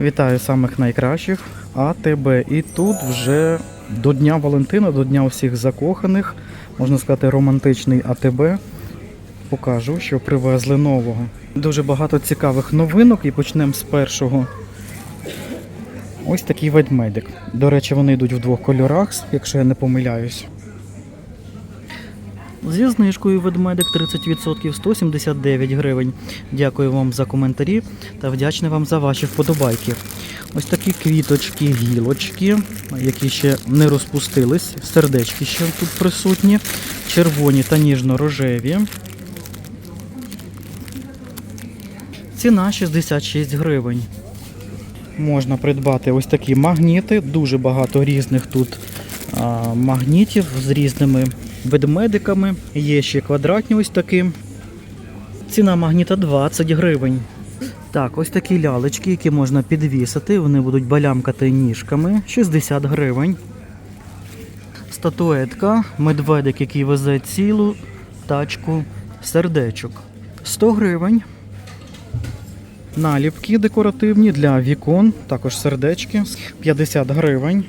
Вітаю самих найкращих АТБ. І тут вже до Дня Валентина, до Дня усіх закоханих, можна сказати, романтичний АТБ. Покажу, що привезли нового. Дуже багато цікавих новинок і почнемо з першого. Ось такий ведмедик. До речі, вони йдуть в двох кольорах, якщо я не помиляюсь. Зі знижкою ведмедик 30% 179 гривень. Дякую вам за коментарі та вдячний вам за ваші вподобайки. Ось такі квіточки, гілочки, які ще не розпустились. Сердечки ще тут присутні, червоні та ніжно-рожеві. Ціна 66 гривень. Можна придбати ось такі магніти, дуже багато різних тут а, магнітів з різними ведмедиками. Є ще квадратні ось такі. Ціна магніта 20 гривень. Так, ось такі лялечки, які можна підвісити, вони будуть балямкати ніжками. 60 гривень. Статуетка, медведик, який везе цілу тачку сердечок. 100 гривень. Наліпки декоративні для вікон, також сердечки 50 гривень.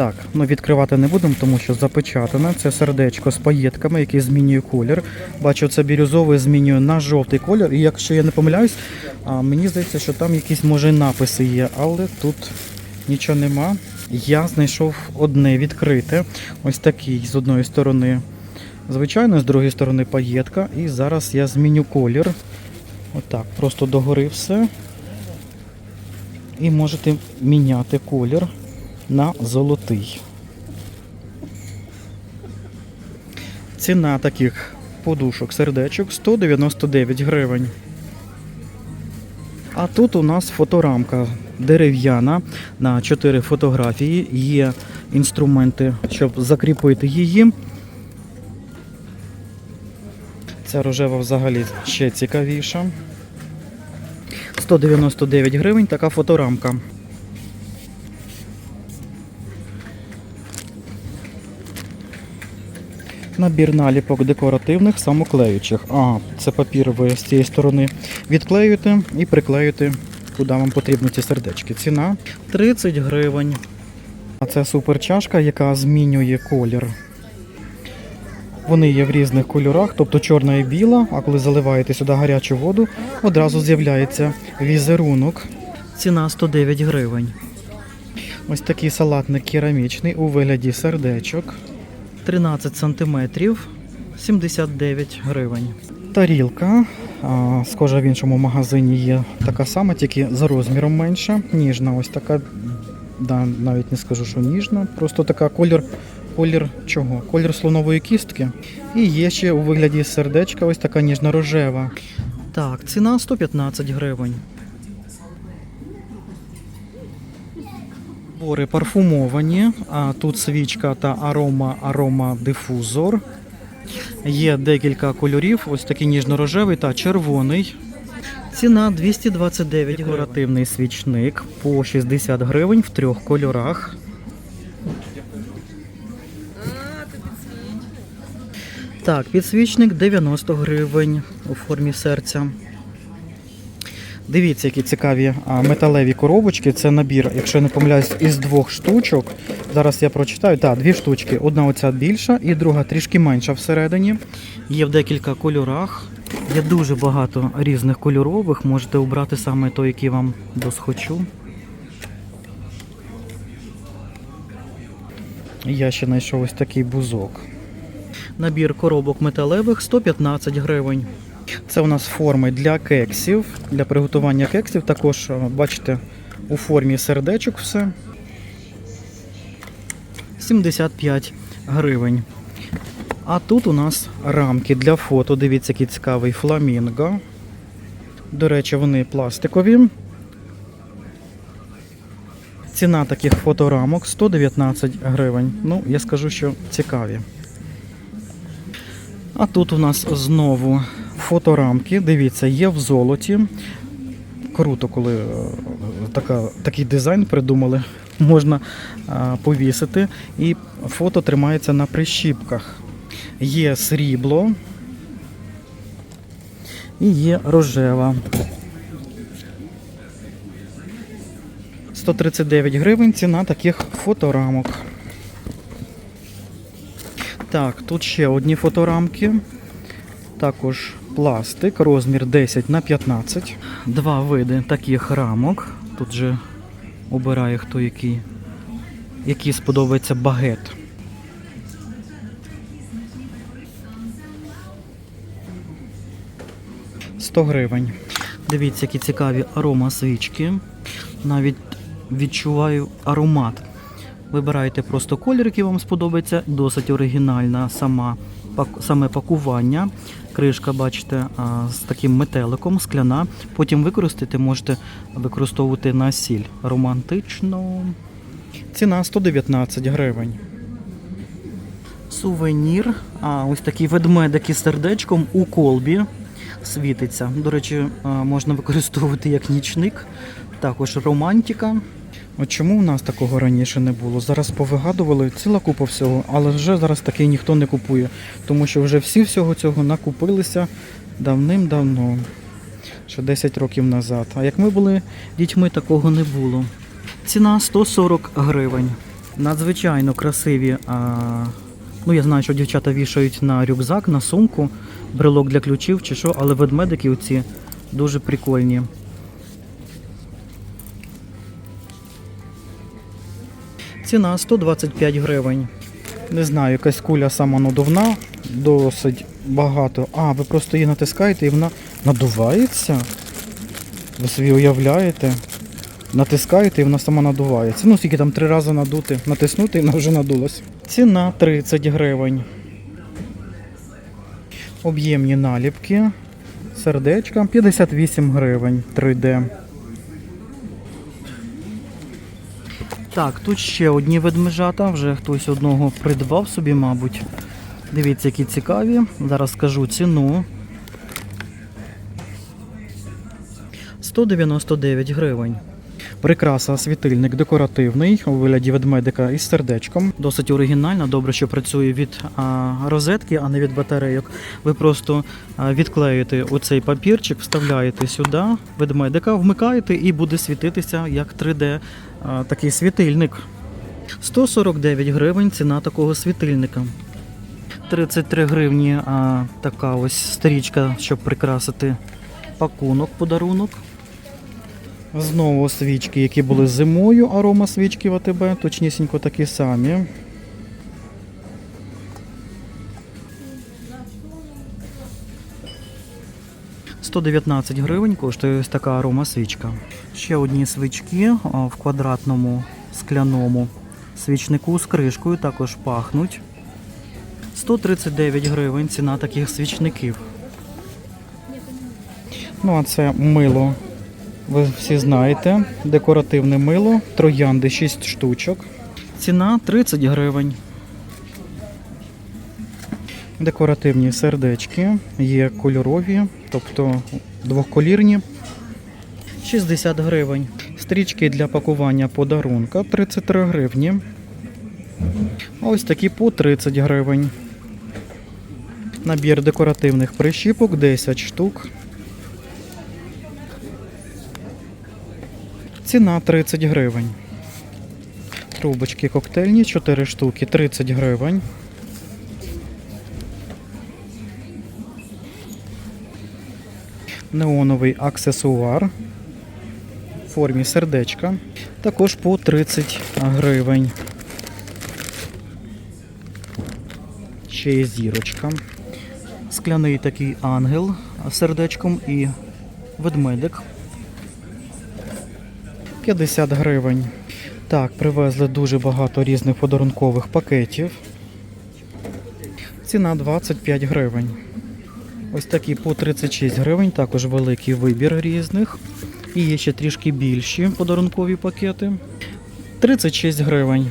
Так, ну відкривати не будемо, тому що запечатане. Це сердечко з паєтками, яке змінює колір. Бачу, це бірюзовий змінює на жовтий колір. І якщо я не помиляюсь, а, мені здається, що там якісь може написи є, але тут нічого нема. Я знайшов одне відкрите. Ось такий з одної сторони. Звичайно, з другої сторони паєтка. І зараз я зміню колір. Отак, просто догори все. І можете міняти колір на золотий. Ціна таких подушок сердечок 199 гривень. А тут у нас фоторамка дерев'яна на 4 фотографії. Є інструменти, щоб закріпити її. Ця рожева взагалі ще цікавіша. 199 гривень така фоторамка. Набір наліпок декоративних самоклеючих. А, це папір ви з цієї сторони відклеюєте і приклеюєте, куди вам потрібні ці сердечки. Ціна 30 гривень. А це суперчашка, яка змінює колір. Вони є в різних кольорах, тобто чорна і біла, а коли заливаєте сюди гарячу воду, одразу з'являється візерунок. Ціна 109 гривень. Ось такий салатник керамічний у вигляді сердечок. 13 сантиметрів, 79 гривень. Тарілка, а, схожа в іншому магазині є така сама, тільки за розміром менша. Ніжна, ось така, да, навіть не скажу, що ніжна, просто така колір, колір чого? Колір слонової кістки. І є ще у вигляді сердечка, ось така ніжно-рожева. Так, ціна 115 гривень. Бори парфумовані, а тут свічка та арома арома дифузор. Є декілька кольорів, ось такий ніжно-рожевий та червоний. Ціна 229 декоративний свічник по 60 гривень в трьох кольорах. Так, підсвічник 90 гривень у формі серця. Дивіться, які цікаві металеві коробочки. Це набір, якщо я не помиляюсь, із двох штучок. Зараз я прочитаю. Так, дві штучки. Одна оця більша і друга трішки менша всередині. Є в декілька кольорах. Є дуже багато різних кольорових. Можете обрати саме той, який вам досхочу. Я ще знайшов ось такий бузок. Набір коробок металевих 115 гривень. Це у нас форми для кексів, для приготування кексів. Також, е, бачите, у формі сердечок все. 75 гривень. А тут у нас рамки для фото. Дивіться, який цікавий фламінго. До речі, вони пластикові. Ціна таких фоторамок 119 гривень. Ну, я скажу, що цікаві. А тут у нас знову фоторамки. Дивіться, є в золоті. Круто, коли е, така, такий дизайн придумали. Можна е, повісити. І фото тримається на прищіпках. Є срібло. І є рожева. 139 гривень ціна таких фоторамок. Так, тут ще одні фоторамки. Також пластик, розмір 10 на 15. Два види таких рамок. Тут же обирає хто який. Який сподобається багет. – 100 гривень. Дивіться, які цікаві арома свічки. Навіть відчуваю аромат. Вибирайте просто колір, який вам сподобається. Досить оригінальна сама, саме пакування. Кришка, бачите, з таким метеликом, скляна. Потім використати можете використовувати на сіль. Романтично. Ціна 119 гривень. Сувенір. А, ось такий ведмедик із сердечком у колбі світиться. До речі, можна використовувати як нічник. Також романтика. От чому у нас такого раніше не було? Зараз повигадували ціла купа всього, але вже зараз такий ніхто не купує, тому що вже всі всього цього накупилися давним-давно, ще 10 років назад. А як ми були дітьми, такого не було. Ціна 140 гривень. Надзвичайно красиві. А... Ну, я знаю, що дівчата вішають на рюкзак, на сумку, брелок для ключів чи що, але ведмедики оці дуже прикольні. Ціна 125 гривень. Не знаю, якась куля самонадувна, досить багато. А, ви просто її натискаєте і вона надувається. Ви собі уявляєте? Натискаєте і вона сама надувається. Ну, скільки там три рази надути, натиснути і вона вже надулась. Ціна 30 гривень. Об'ємні наліпки. Сердечка 58 гривень 3D. Так, тут ще одні ведмежата, вже хтось одного придбав собі, мабуть. Дивіться, які цікаві. Зараз скажу ціну. 199 гривень. Прикраса світильник декоративний у вигляді ведмедика із сердечком. Досить оригінальна, добре, що працює від а, розетки, а не від батарейок. Ви просто а, відклеїте оцей папірчик, вставляєте сюди ведмедика, вмикаєте і буде світитися як 3D а, такий світильник. 149 гривень ціна такого світильника. 33 гривні а, така ось стрічка, щоб прикрасити пакунок, подарунок. Знову свічки, які були зимою, арома свічки в АТБ, точнісінько такі самі. «119 гривень коштує ось така арома свічка. Ще одні свічки в квадратному скляному свічнику з кришкою також пахнуть. 139 гривень ціна таких свічників. Ну, а це мило ви всі знаєте, декоративне мило, троянди 6 штучок. Ціна 30 гривень. Декоративні сердечки, є кольорові, тобто двохколірні. 60 гривень. Стрічки для пакування подарунка 33 гривні. Ось такі по 30 гривень. Набір декоративних прищіпок 10 штук. Ціна 30 гривень. Трубочки коктейльні 4 штуки 30 гривень. Неоновий аксесуар в формі сердечка. Також по 30 гривень. Ще є зірочка. Скляний такий ангел з сердечком і ведмедик 50 гривень. Так, привезли дуже багато різних подарункових пакетів. Ціна 25 гривень. Ось такі по 36 гривень, також великий вибір різних. І є ще трішки більші подарункові пакети. 36 гривень.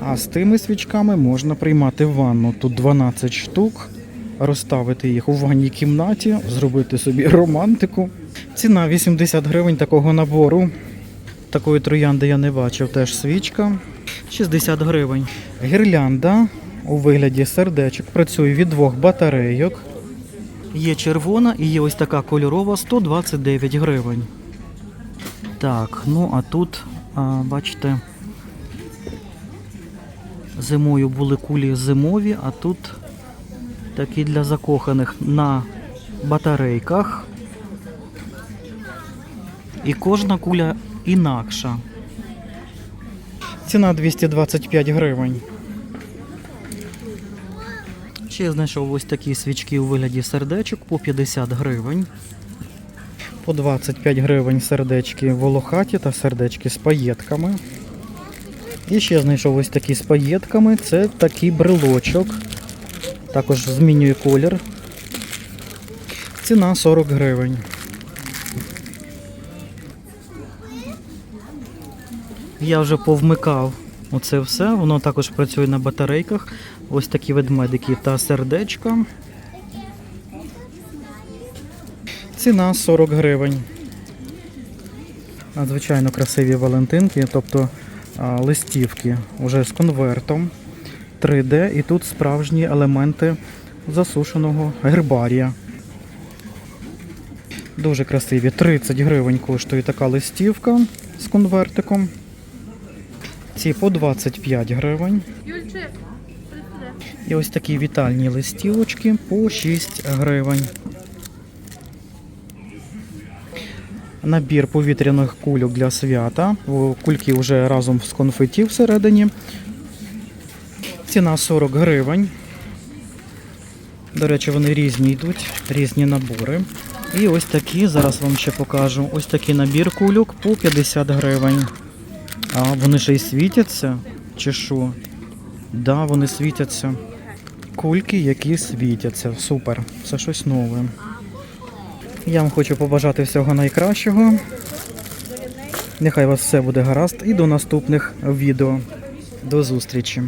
А з тими свічками можна приймати ванну. Тут 12 штук. Розставити їх у ванній кімнаті, зробити собі романтику. Ціна 80 гривень такого набору. Такої троянди я не бачив, теж свічка. 60 гривень. Гірлянда у вигляді сердечок працює від двох батарейок. Є червона і є ось така кольорова 129 гривень. Так, ну а тут, бачите, зимою були кулі зимові, а тут такі для закоханих на батарейках. І кожна куля інакша. Ціна 225 гривень. Ще я знайшов ось такі свічки у вигляді сердечок по 50 гривень. По 25 гривень сердечки волохаті та сердечки з паєтками. І ще знайшов ось такі з паєтками. Це такий брелочок. Також змінює колір. Ціна 40 гривень. Я вже повмикав оце все. Воно також працює на батарейках. Ось такі ведмедики та сердечка. Ціна 40 гривень. Надзвичайно красиві валентинки, тобто а, листівки вже з конвертом 3D і тут справжні елементи засушеного гербарія. Дуже красиві. 30 гривень коштує така листівка з конвертиком. Ці по 25 гривень. І ось такі вітальні листівочки по 6 гривень. Набір повітряних кульок для свята. Кульки вже разом з конфеті всередині. Ціна 40 гривень. До речі, вони різні йдуть, різні набори. І ось такі, зараз вам ще покажу. Ось такий набір кульок по 50 гривень. А вони ще й світяться? Чи що? Да, вони світяться. Кульки, які світяться. Супер. Це щось нове. Я вам хочу побажати всього найкращого. Нехай у вас все буде гаразд і до наступних відео. До зустрічі!